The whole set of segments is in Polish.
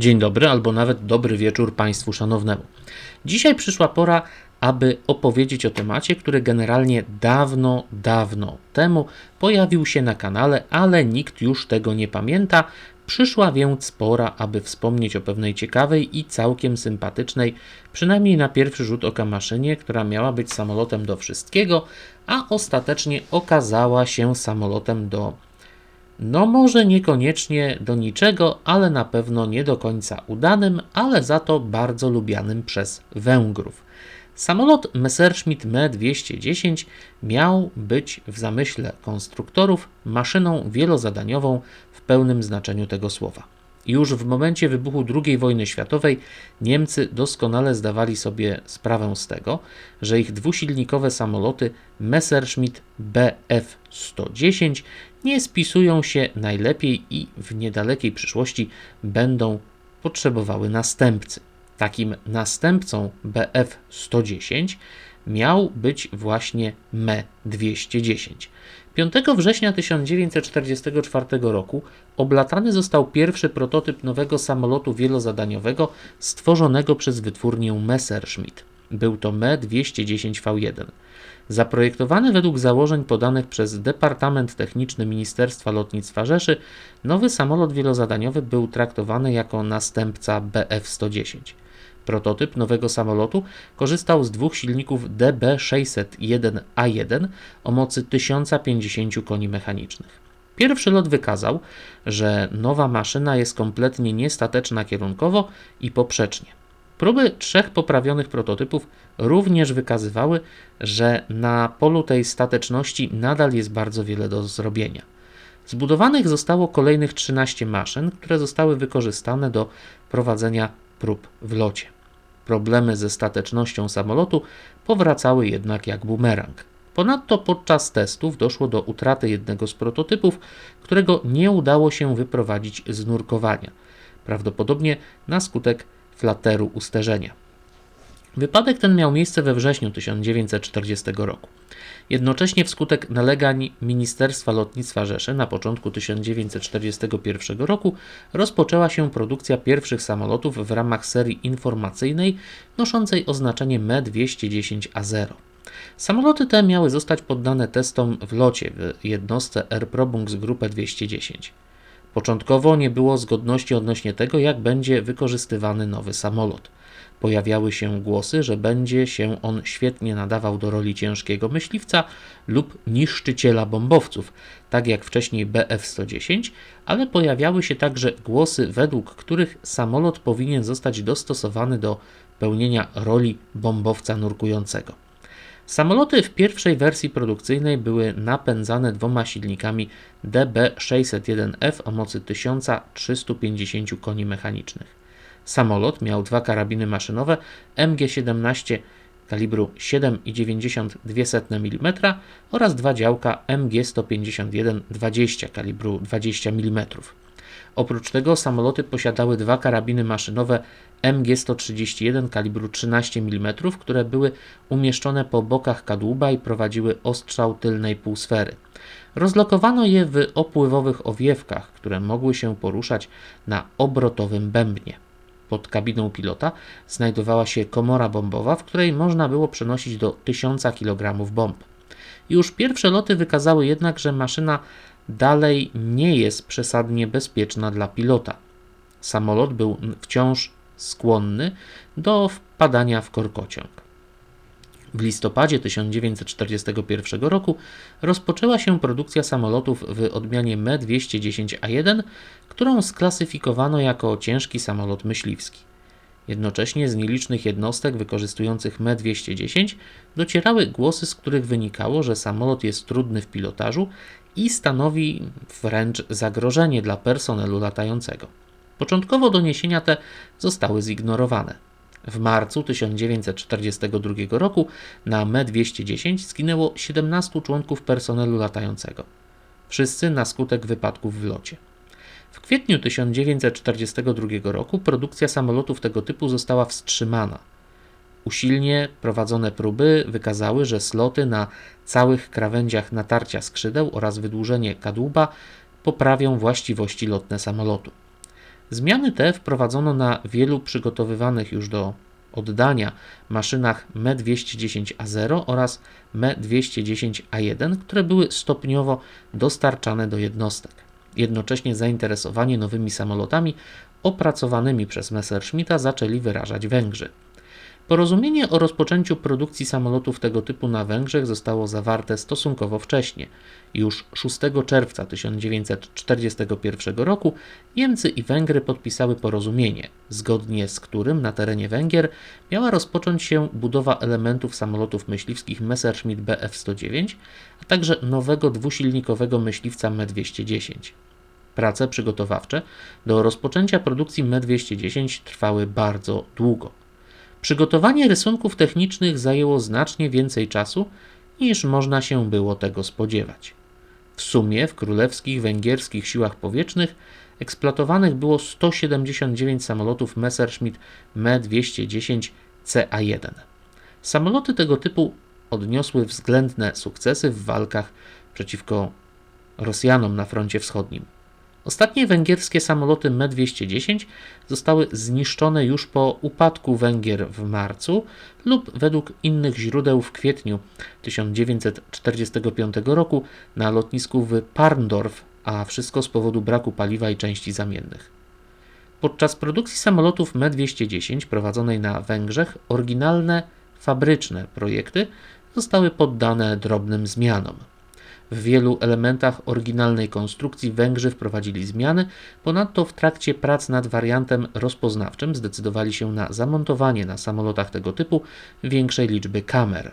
Dzień dobry albo nawet dobry wieczór Państwu szanownemu. Dzisiaj przyszła pora, aby opowiedzieć o temacie, który generalnie dawno, dawno temu pojawił się na kanale, ale nikt już tego nie pamięta. Przyszła więc pora, aby wspomnieć o pewnej ciekawej i całkiem sympatycznej, przynajmniej na pierwszy rzut oka maszynie, która miała być samolotem do wszystkiego, a ostatecznie okazała się samolotem do no może niekoniecznie do niczego, ale na pewno nie do końca udanym, ale za to bardzo lubianym przez Węgrów. Samolot Messerschmitt Me 210 miał być w zamyśle konstruktorów maszyną wielozadaniową w pełnym znaczeniu tego słowa. Już w momencie wybuchu II wojny światowej Niemcy doskonale zdawali sobie sprawę z tego, że ich dwusilnikowe samoloty Messerschmitt Bf-110 nie spisują się najlepiej i w niedalekiej przyszłości będą potrzebowały następcy. Takim następcą Bf-110 miał być właśnie Me-210. 5 września 1944 roku oblatany został pierwszy prototyp nowego samolotu wielozadaniowego stworzonego przez wytwórnię Messerschmitt. Był to Me-210V1. Zaprojektowany według założeń podanych przez Departament Techniczny Ministerstwa Lotnictwa Rzeszy, nowy samolot wielozadaniowy był traktowany jako następca Bf-110. Prototyp nowego samolotu korzystał z dwóch silników DB601A1 o mocy 1050 koni mechanicznych. Pierwszy lot wykazał, że nowa maszyna jest kompletnie niestateczna kierunkowo i poprzecznie. Próby trzech poprawionych prototypów również wykazywały, że na polu tej stateczności nadal jest bardzo wiele do zrobienia. Zbudowanych zostało kolejnych 13 maszyn, które zostały wykorzystane do prowadzenia prób w locie. Problemy ze statecznością samolotu powracały jednak jak bumerang. Ponadto podczas testów doszło do utraty jednego z prototypów, którego nie udało się wyprowadzić z nurkowania, prawdopodobnie na skutek flateru usterzenia. Wypadek ten miał miejsce we wrześniu 1940 roku. Jednocześnie wskutek nalegań Ministerstwa Lotnictwa Rzeszy na początku 1941 roku rozpoczęła się produkcja pierwszych samolotów w ramach serii informacyjnej noszącej oznaczenie Me-210A0. Samoloty te miały zostać poddane testom w locie w jednostce Airprobunks Grupę 210. Początkowo nie było zgodności odnośnie tego, jak będzie wykorzystywany nowy samolot. Pojawiały się głosy, że będzie się on świetnie nadawał do roli ciężkiego myśliwca lub niszczyciela bombowców, tak jak wcześniej Bf-110, ale pojawiały się także głosy, według których samolot powinien zostać dostosowany do pełnienia roli bombowca nurkującego. Samoloty w pierwszej wersji produkcyjnej były napędzane dwoma silnikami DB601F o mocy 1350 koni mechanicznych. Samolot miał dwa karabiny maszynowe MG-17 kalibru 7,92 mm oraz dwa działka MG-151 20 kalibru 20 mm. Oprócz tego samoloty posiadały dwa karabiny maszynowe MG-131 kalibru 13 mm, które były umieszczone po bokach kadłuba i prowadziły ostrzał tylnej półsfery. Rozlokowano je w opływowych owiewkach, które mogły się poruszać na obrotowym bębnie. Pod kabiną pilota znajdowała się komora bombowa, w której można było przenosić do 1000 kg bomb. Już pierwsze loty wykazały jednak, że maszyna dalej nie jest przesadnie bezpieczna dla pilota. Samolot był wciąż skłonny do wpadania w korkociąg. W listopadzie 1941 roku rozpoczęła się produkcja samolotów w odmianie Me-210A1, którą sklasyfikowano jako ciężki samolot myśliwski. Jednocześnie z nielicznych jednostek wykorzystujących Me-210 docierały głosy, z których wynikało, że samolot jest trudny w pilotażu i stanowi wręcz zagrożenie dla personelu latającego. Początkowo doniesienia te zostały zignorowane. W marcu 1942 roku na Me-210 zginęło 17 członków personelu latającego. Wszyscy na skutek wypadków w locie. W kwietniu 1942 roku produkcja samolotów tego typu została wstrzymana. Usilnie prowadzone próby wykazały, że sloty na całych krawędziach natarcia skrzydeł oraz wydłużenie kadłuba poprawią właściwości lotne samolotu. Zmiany te wprowadzono na wielu przygotowywanych już do oddania maszynach Me210A0 oraz Me210A1, które były stopniowo dostarczane do jednostek. Jednocześnie zainteresowanie nowymi samolotami opracowanymi przez Messerschmitta zaczęli wyrażać Węgrzy. Porozumienie o rozpoczęciu produkcji samolotów tego typu na Węgrzech zostało zawarte stosunkowo wcześnie. Już 6 czerwca 1941 roku Niemcy i Węgry podpisały porozumienie, zgodnie z którym na terenie Węgier miała rozpocząć się budowa elementów samolotów myśliwskich Messerschmitt Bf-109, a także nowego dwusilnikowego myśliwca Me-210. Prace przygotowawcze do rozpoczęcia produkcji Me-210 trwały bardzo długo. Przygotowanie rysunków technicznych zajęło znacznie więcej czasu niż można się było tego spodziewać. W sumie w królewskich węgierskich siłach powietrznych eksploatowanych było 179 samolotów Messerschmitt Me-210 CA-1. Samoloty tego typu odniosły względne sukcesy w walkach przeciwko Rosjanom na froncie wschodnim. Ostatnie węgierskie samoloty Me-210 zostały zniszczone już po upadku Węgier w marcu lub według innych źródeł w kwietniu 1945 roku na lotnisku w Parndorf, a wszystko z powodu braku paliwa i części zamiennych. Podczas produkcji samolotów Me-210 prowadzonej na Węgrzech oryginalne fabryczne projekty zostały poddane drobnym zmianom. W wielu elementach oryginalnej konstrukcji Węgrzy wprowadzili zmiany, ponadto w trakcie prac nad wariantem rozpoznawczym zdecydowali się na zamontowanie na samolotach tego typu większej liczby kamer.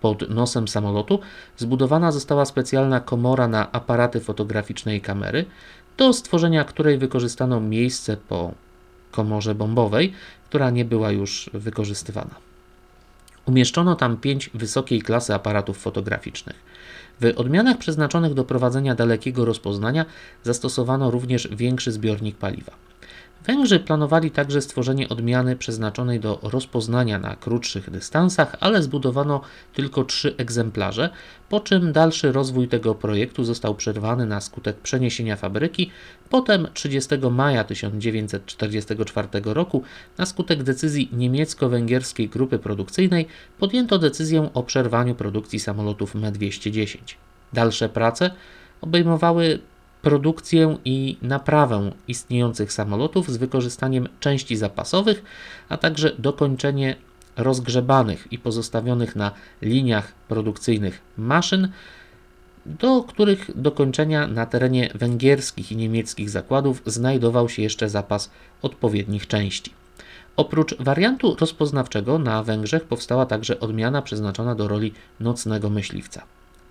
Pod nosem samolotu zbudowana została specjalna komora na aparaty fotograficzne i kamery, do stworzenia której wykorzystano miejsce po komorze bombowej, która nie była już wykorzystywana. Umieszczono tam pięć wysokiej klasy aparatów fotograficznych. W odmianach przeznaczonych do prowadzenia dalekiego rozpoznania zastosowano również większy zbiornik paliwa. Węgrzy planowali także stworzenie odmiany przeznaczonej do rozpoznania na krótszych dystansach, ale zbudowano tylko trzy egzemplarze, po czym dalszy rozwój tego projektu został przerwany na skutek przeniesienia fabryki. Potem 30 maja 1944 roku, na skutek decyzji niemiecko-węgierskiej grupy produkcyjnej, podjęto decyzję o przerwaniu produkcji samolotów Me-210. Dalsze prace obejmowały produkcję i naprawę istniejących samolotów z wykorzystaniem części zapasowych, a także dokończenie rozgrzebanych i pozostawionych na liniach produkcyjnych maszyn, do których dokończenia na terenie węgierskich i niemieckich zakładów znajdował się jeszcze zapas odpowiednich części. Oprócz wariantu rozpoznawczego na Węgrzech powstała także odmiana przeznaczona do roli nocnego myśliwca.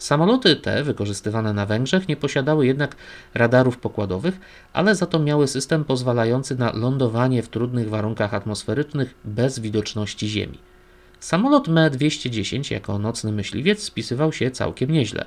Samoloty te, wykorzystywane na Węgrzech, nie posiadały jednak radarów pokładowych, ale za to miały system pozwalający na lądowanie w trudnych warunkach atmosferycznych bez widoczności Ziemi. Samolot Me-210 jako nocny myśliwiec spisywał się całkiem nieźle.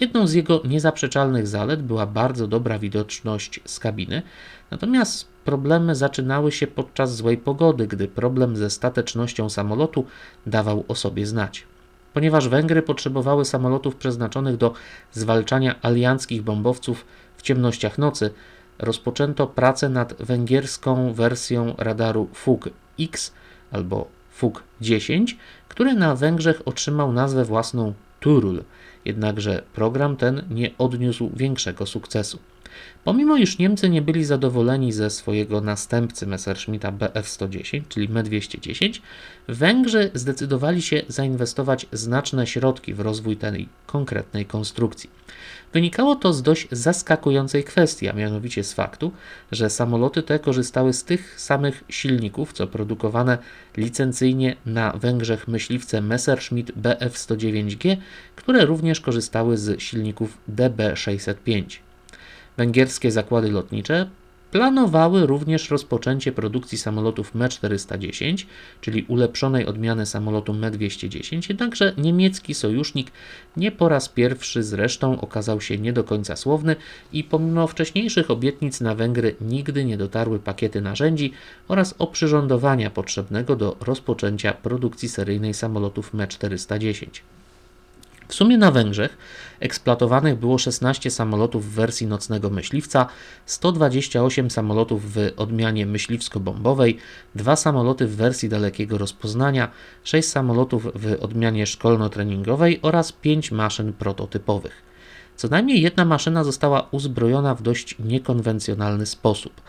Jedną z jego niezaprzeczalnych zalet była bardzo dobra widoczność z kabiny, natomiast problemy zaczynały się podczas złej pogody, gdy problem ze statecznością samolotu dawał o sobie znać. Ponieważ Węgry potrzebowały samolotów przeznaczonych do zwalczania alianckich bombowców w ciemnościach nocy, rozpoczęto pracę nad węgierską wersją radaru FUG-X albo FUG-10, który na Węgrzech otrzymał nazwę własną Turul, jednakże program ten nie odniósł większego sukcesu. Pomimo iż Niemcy nie byli zadowoleni ze swojego następcy Messerschmitta Bf-110, czyli Me-210, Węgrzy zdecydowali się zainwestować znaczne środki w rozwój tej konkretnej konstrukcji. Wynikało to z dość zaskakującej kwestii, a mianowicie z faktu, że samoloty te korzystały z tych samych silników, co produkowane licencyjnie na Węgrzech myśliwce Messerschmitt Bf-109G, które również korzystały z silników DB605. Węgierskie zakłady lotnicze planowały również rozpoczęcie produkcji samolotów Me-410, czyli ulepszonej odmiany samolotu Me-210, jednakże niemiecki sojusznik nie po raz pierwszy zresztą okazał się nie do końca słowny i pomimo wcześniejszych obietnic na Węgry nigdy nie dotarły pakiety narzędzi oraz oprzyrządowania potrzebnego do rozpoczęcia produkcji seryjnej samolotów Me-410. W sumie na Węgrzech eksploatowanych było 16 samolotów w wersji nocnego myśliwca, 128 samolotów w odmianie myśliwsko-bombowej, 2 samoloty w wersji dalekiego rozpoznania, 6 samolotów w odmianie szkolno-treningowej oraz 5 maszyn prototypowych. Co najmniej jedna maszyna została uzbrojona w dość niekonwencjonalny sposób.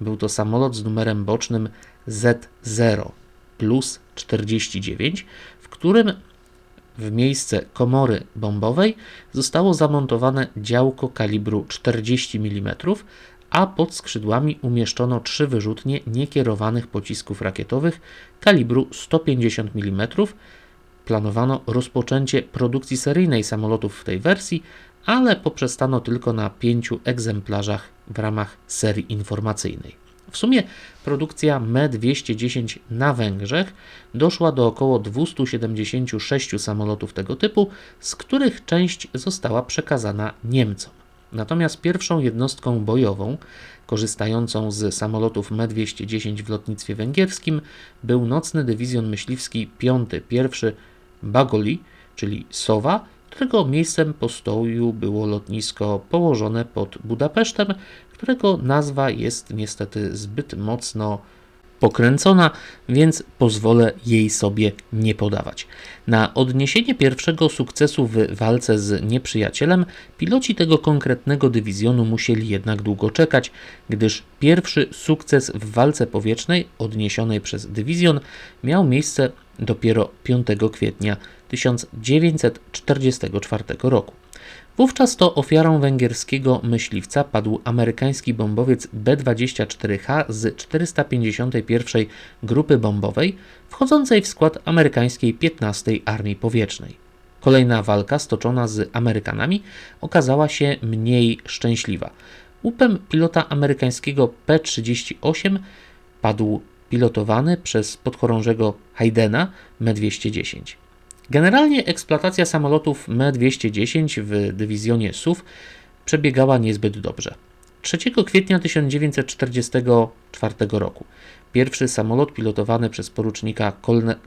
Był to samolot z numerem bocznym Z0 plus 49, w którym w miejsce komory bombowej zostało zamontowane działko kalibru 40 mm, a pod skrzydłami umieszczono trzy wyrzutnie niekierowanych pocisków rakietowych kalibru 150 mm. Planowano rozpoczęcie produkcji seryjnej samolotów w tej wersji, ale poprzestano tylko na pięciu egzemplarzach w ramach serii informacyjnej. W sumie produkcja Me-210 na Węgrzech doszła do około 276 samolotów tego typu, z których część została przekazana Niemcom. Natomiast pierwszą jednostką bojową, korzystającą z samolotów Me-210 w lotnictwie węgierskim, był nocny dywizjon myśliwski 5 pierwszy Bagoli, czyli Sowa, którego miejscem postoju było lotnisko położone pod Budapesztem, którego nazwa jest niestety zbyt mocno pokręcona, więc pozwolę jej sobie nie podawać. Na odniesienie pierwszego sukcesu w walce z nieprzyjacielem, piloci tego konkretnego dywizjonu musieli jednak długo czekać, gdyż pierwszy sukces w walce powietrznej odniesionej przez dywizjon miał miejsce dopiero 5 kwietnia 1944 roku. Wówczas to ofiarą węgierskiego myśliwca padł amerykański bombowiec B-24H z 451 Grupy Bombowej, wchodzącej w skład amerykańskiej 15 Armii Powietrznej. Kolejna walka stoczona z Amerykanami okazała się mniej szczęśliwa. Łupem pilota amerykańskiego P-38 padł pilotowany przez podchorążego Haydena Me-210. Generalnie eksploatacja samolotów Me-210 w dywizjonie SUW przebiegała niezbyt dobrze. 3 kwietnia 1944 roku pierwszy samolot pilotowany przez porucznika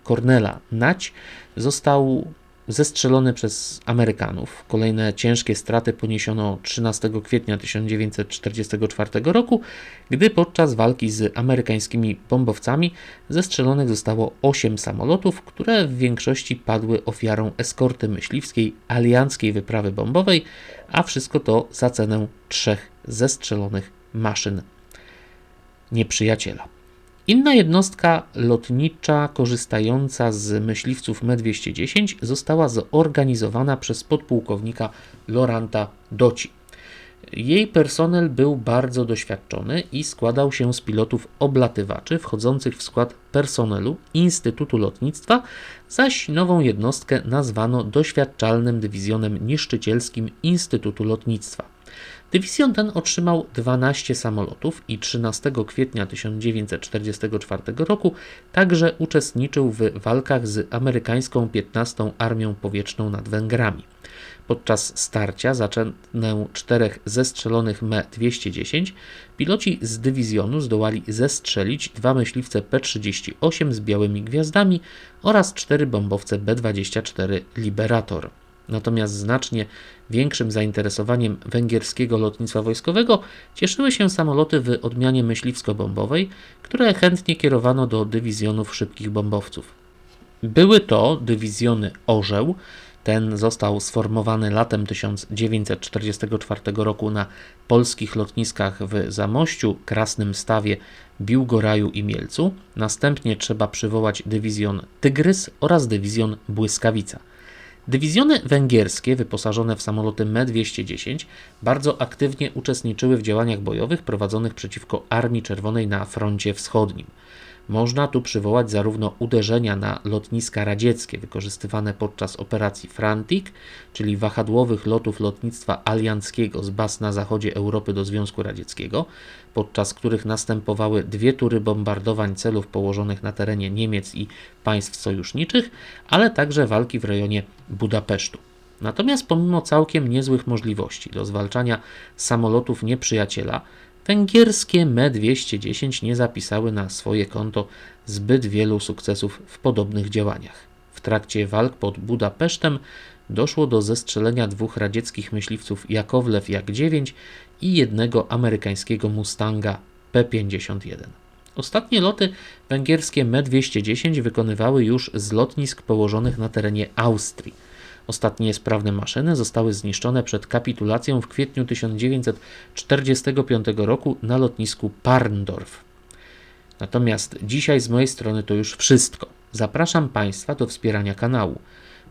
Cornela Nać został zestrzelony przez Amerykanów. Kolejne ciężkie straty poniesiono 13 kwietnia 1944 roku, gdy podczas walki z amerykańskimi bombowcami zestrzelonych zostało 8 samolotów, które w większości padły ofiarą eskorty myśliwskiej alianckiej wyprawy bombowej, a wszystko to za cenę trzech zestrzelonych maszyn nieprzyjaciela. Inna jednostka lotnicza korzystająca z myśliwców Me-210 została zorganizowana przez podpułkownika Loranta Doci. Jej personel był bardzo doświadczony i składał się z pilotów oblatywaczy wchodzących w skład personelu Instytutu Lotnictwa, zaś nową jednostkę nazwano doświadczalnym dywizjonem niszczycielskim Instytutu Lotnictwa. Dywizjon ten otrzymał 12 samolotów i 13 kwietnia 1944 roku także uczestniczył w walkach z amerykańską 15 Armią Powietrzną nad Węgrami. Podczas starcia za czterech zestrzelonych Me-210 piloci z dywizjonu zdołali zestrzelić dwa myśliwce P-38 z białymi gwiazdami oraz cztery bombowce B-24 Liberator. Natomiast znacznie większym zainteresowaniem węgierskiego lotnictwa wojskowego cieszyły się samoloty w odmianie myśliwsko-bombowej, które chętnie kierowano do dywizjonów szybkich bombowców. Były to dywizjony Orzeł, ten został sformowany latem 1944 roku na polskich lotniskach w Zamościu, Krasnym Stawie, Biłgoraju i Mielcu. Następnie trzeba przywołać dywizjon Tygrys oraz dywizjon Błyskawica. Dywizjony węgierskie wyposażone w samoloty Me-210 bardzo aktywnie uczestniczyły w działaniach bojowych prowadzonych przeciwko Armii Czerwonej na froncie wschodnim. Można tu przywołać zarówno uderzenia na lotniska radzieckie wykorzystywane podczas operacji Frantic, czyli wahadłowych lotów lotnictwa alianckiego z baz na zachodzie Europy do Związku Radzieckiego, podczas których następowały dwie tury bombardowań celów położonych na terenie Niemiec i państw sojuszniczych, ale także walki w rejonie Budapesztu. Natomiast pomimo całkiem niezłych możliwości do zwalczania samolotów nieprzyjaciela, Węgierskie Me-210 nie zapisały na swoje konto zbyt wielu sukcesów w podobnych działaniach. W trakcie walk pod Budapesztem doszło do zestrzelenia dwóch radzieckich myśliwców Jakowlew Jak-9 i jednego amerykańskiego Mustanga P-51. Ostatnie loty węgierskie Me-210 wykonywały już z lotnisk położonych na terenie Austrii. Ostatnie sprawne maszyny zostały zniszczone przed kapitulacją w kwietniu 1945 roku na lotnisku Parndorf. Natomiast dzisiaj z mojej strony to już wszystko. Zapraszam Państwa do wspierania kanału.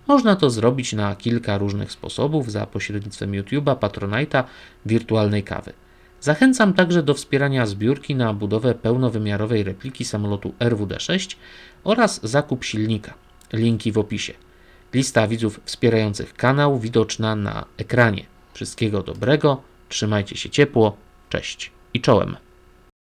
Można to zrobić na kilka różnych sposobów za pośrednictwem YouTube'a, Patronite'a, wirtualnej kawy. Zachęcam także do wspierania zbiórki na budowę pełnowymiarowej repliki samolotu RWD-6 oraz zakup silnika. Linki w opisie. Lista widzów wspierających kanał widoczna na ekranie. Wszystkiego dobrego, trzymajcie się ciepło, cześć i czołem.